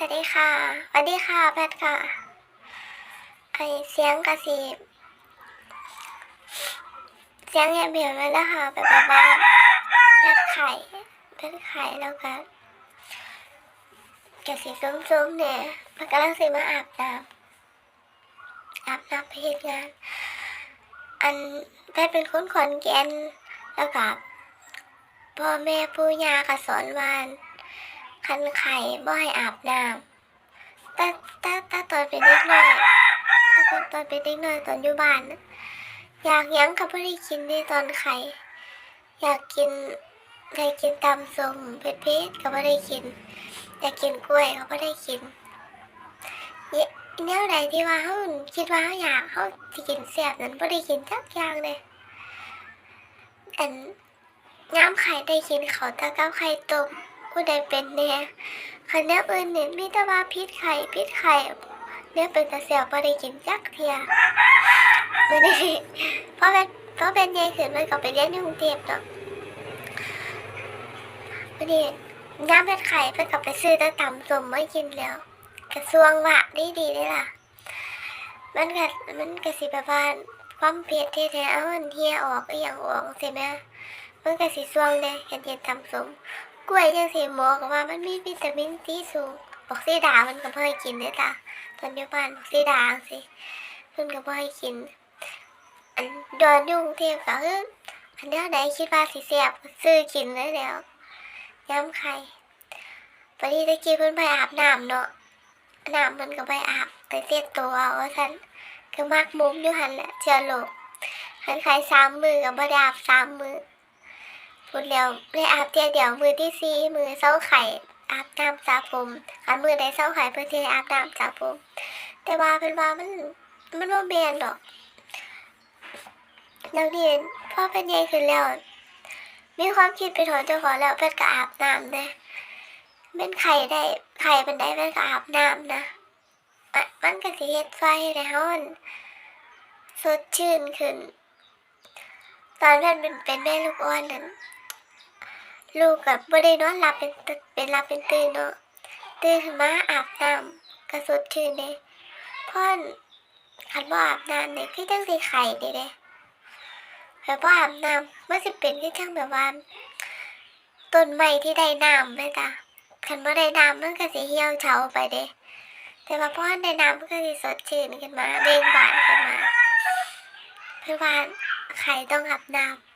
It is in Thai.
สวัสดีค่ะสวัสดีค่ะแพทค่ะ ไอเสียงกระสีเสียงแอบเบียบมาแล้วค่ะแบบแบบแพทไข่แพทไข่แล้วก็กระสีซุ้มๆเนี่ยมันกำลังสีมาอาบน้ำอาบน้ำไปเฮ็ดงาน อันแพทเป็นคนขอนแก่นแล้วก็พ่อแม่ปู่ยาก็สอนวาอัน คันไข่บ่ให้อาบน้ำแต่แต่ต่ตอนเป็นเด็กน้อยแต่ตอนตอนเป็นเด็กน้อยตอนอยู่บ้านอยากยังก็บ่ได้กินในตอนไข่อยากกินอยากกินตำส้มเผ็ดๆก็บ่ได้กิน อยากกินกล้วยก็บ่ได้กินเนี่ยแนวใดที่ว่าเฮาคิดว่าเฮาอยากเฮาสิกินแซ่บนั้นบ่ได้กินจักอย่างเลยอันยามไข่ได้กินเขาตะกับไข่ต้ม ผู้ใดเป็นเนี่ยคันแนวอื่นเนี่ยมีแต่ว่าพิษไข่พิษไข่เนี่ยเป็นตาเสียวบ่ได้กินจักเทียไม่ได้เพราะเป็นเพราะเป็นใหญ่ขึ้นมันก็ไปเรียนอยู่กรุงเทพเนาะไม่ได้ย่ามเป็นไข่เพิ่นก็ไปซื้อแตะตำสมมากินแล้วกระทรวงวะดีดีเลยล่ะ มันก็มันก็สิแบบว่าความเผ็ดที่แท้เอามันเฮียออกก็อย่างออกใช่ไหมมันก็สิสวงเลยเห็นเห็นตำสม กล้วยจังสีหมอก็ว่ามันมีวิตามินซีสูงบอกซีดามันก็บ่ให้กินเด้อจ้ะตอนอยู่บ้านบอกซีดางสิเพิ่นก็บ่ให้กิน อันดอนยุ่งเทพก็คืออันเดียวใดคิดว่าสิแซ่บก็ซื้อกินเลยแล้วย้ำไข่ปนี้ตะกี้เพิ่นไปอาบน้ำเนาะน้ำมันก็ไปอาบไปเสียตัวเอาว่าซั่นก็มักมุมอยู่หันแหละเชื้อโรคคันไข่สามมือก็บ่ได้อาบสามมือ พูดแล้วได้อาบเทียเดียวมือที่สี่มือเส้าไข่อาบน้ำสระผมอันมือได้เส้าไข่เพื่อที่จะอาบน้ำสระผม แต่ว่าเป็นว่ามันมันว่าเบียนดอกนักเรียนพ่อเป็นใหญ่ขึ้นแล้ว มีความคิดไปถอนเจ้าของแล้วเป็นก็อาบน้ำนะเป็นไข่ได้ไข่เป็นได้เป็นก็อาบน้ำนะมันก็สิเฮ็ดไฟในห้องสดชื่นขึ้น ตอนนั้นเป็นเป็นแม่ลูกอ่อนนั้น ลูกกับบ่ได้นอนหลับเป็นตเป็นหลับเป็นตื่นเนาะตื่นมาอาบน้ำกระสดชื่นเด้พ่อนคันว่อาบน้ำเนี่ยคือจังสิไข่เด้เด้แบบว่าอาบน้ำมันสิเป็นคือจังแบบว่าต้นไม้ที่ได้น้ำไหมจ้ะคันบ่ได้น้ำมันก็สิเหี่ยวเฉาไปเด้แต่ว่าพ่อนได้น้ำมันก็สิสดชื่นขึ้นมาเบ่งบานขึ้นมาเพื่อว่าไข่ต้องอาบน้ำ